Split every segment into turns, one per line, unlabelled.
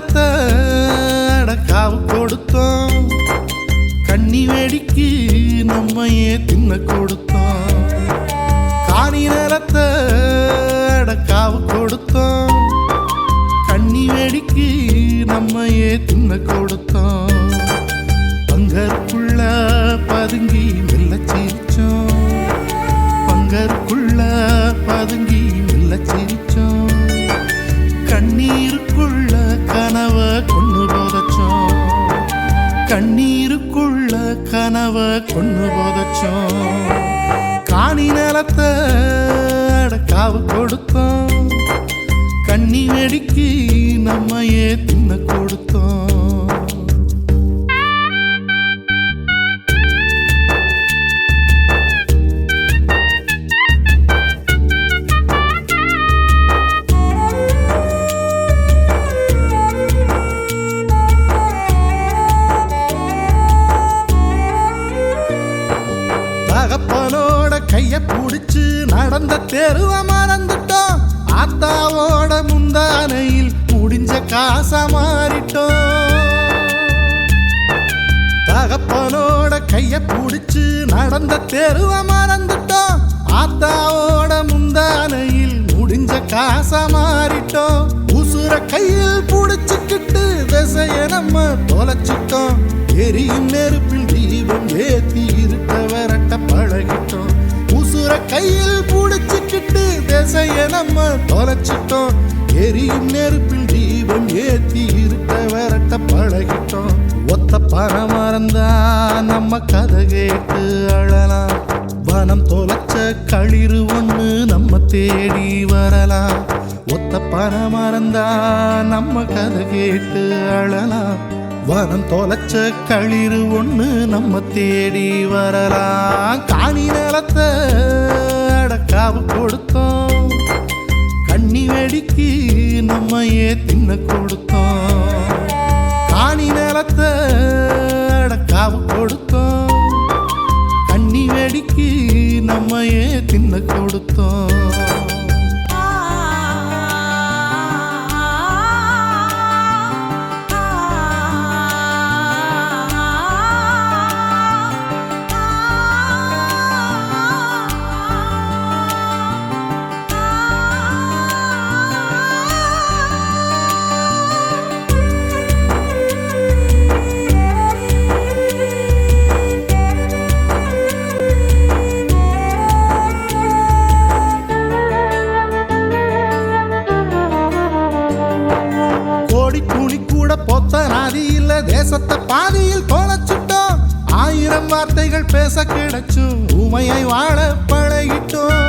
மனத்தை அடக்காவு கொடுத்தோம். கண்ணி வேடிக்கு நம்மையே தின்ன கொடுத்தோம். காணி நேரத்தை அடக்காவு கொடுத்தோம். கண்ணி வேடிக்கு நம்மையே தின்ன கொடுத்தோம். பங்கற்குள்ள பதுங்கி மெல்ல சிரிச்சோம். பங்கற்குள்ள பதுங்கி மெல்ல சிரிச்சோம். கனவை கொண்டு போதச்சோம். காணி நிலத்தை அடக்காவு கொடுத்தோம். கண்ணி வெடிக்கு நம்மையே தின்ன கொடுத்தோம். தகப்பனோட கைய பிடிச்சு நடந்த தெருவ மறந்துட்டோம். ஆத்தாவோட முந்தானையில் முடிஞ்ச காச மாறிட்டோம். தகப்பனோட கைய பிடிச்சு நடந்த தெருவ மறந்துட்டோம். ஆத்தாவோட முந்தானையில் முடிஞ்ச காச மாறிட்டோம். உசுர கையில் புடிச்சுக்கிட்டு திசைய நம்ம தொலைச்சிட்டோம். எரியும் நெருப்பில் தீபம் ஏத்தி இருட்ட விரட்ட கையில் புடிச்சுக்கிட்டு திசைய நம்ம தொலைச்சிட்டோம். எரியும் நெருப்பில் தீபம் ஏத்தி இருக்க விரட்ட பழகிட்டோம். ஒத்த பணம் மறந்தா நம்ம கதை கேட்டு அழலாம். வனம் தொலைச்ச களிறு ஒண்ணு நம்ம தேடி வரலாம். ஒத்த பணம் மறந்தா நம்ம கதை கேட்டு அழலாம். வனம் தொலைச்ச களிறு ஒன்று நம்ம தேடி வரலாம். காணி நிலத்தை அடக்காவு கொடுத்தோம். கண்ணி வெடிக்கு நம்மையே தின்ன கொடுத்தோம். காணி நிலத்தை அடக்காவு கொடுத்தோம். கண்ணி வெடிக்கு நம்மையே தின்ன கொடுத்தோம் பொத்த நாதி தேசத்தை பாதியில் தொலைச்சிட்டோம். ஆயிரம் வார்த்தைகள் பேச கிடைச்சும் உமையை வாழ பழகிட்டோம்.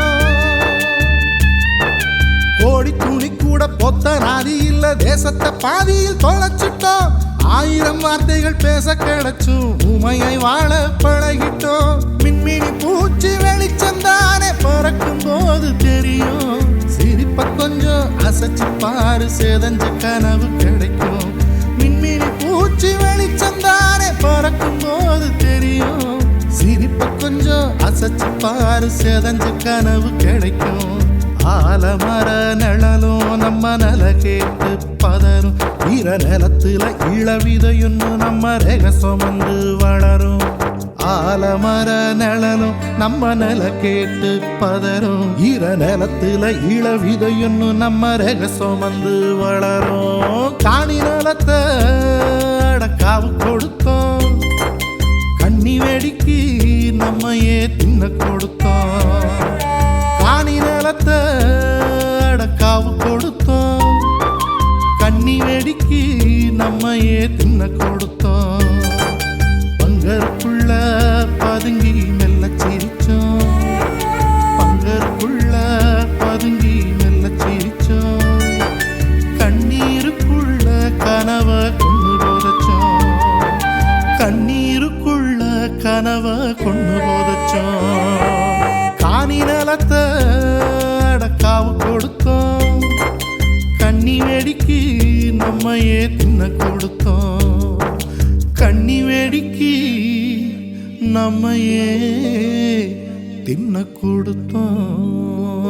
கோடி துணி கூட பொத்த நாதி இல்ல தேசத்தை பாதியில் தொலைச்சிட்டோம். ஆயிரம் வார்த்தைகள் பேச கிடைச்சும் உமையை வாழ பழகிட்டோம். மின்மினி பூச்சி வெளிச்சம் தானே பறக்கும் போது தெரியும். சிரிப்ப கொஞ்சம் அசைச்சு பாரு சேதஞ்ச கனவு கிடைக்கும். பூச்சி வெளிச்சந்தானே பறக்கும் போது தெரியும். சிரிப்பு கொஞ்சம் அசைச்சு பாரு செதஞ்சு கனவு கிடைக்கும். ஆலமர நிழலும் நம்ம நல கேட்டு பதரும் ஈர நிலத்துல இளவிதையுன்னு நம்ம ரகசம் வந்து வளரும். ஆலமர நிழலும் நம்ம நில கேட்டு பதரும் ஈர நிலத்துல இளவிதையுன்னு நம்ம ரகசம் வந்து வளரும். காணி நிலத்தை அடக்காவு கொடுத்தோம் கண்ணி வெடிக்கு நம்மையே தின்ன கொடுத்தோம் பங்கருக்குள்ள பதுங்கி மெல்ல சிரிச்சோம் பங்கருக்குள்ள பதுங்கி மெல்ல சிரிச்சோம் கண்ணீருக்குள்ள கனவ கொண்டு போதச்சோம் கண்ணீருக்குள்ள நம்மையே தின்ன கொடுத்தோம். கண்ணி வேடிக்கு நம்மையே தின்ன கொடுத்தோம்.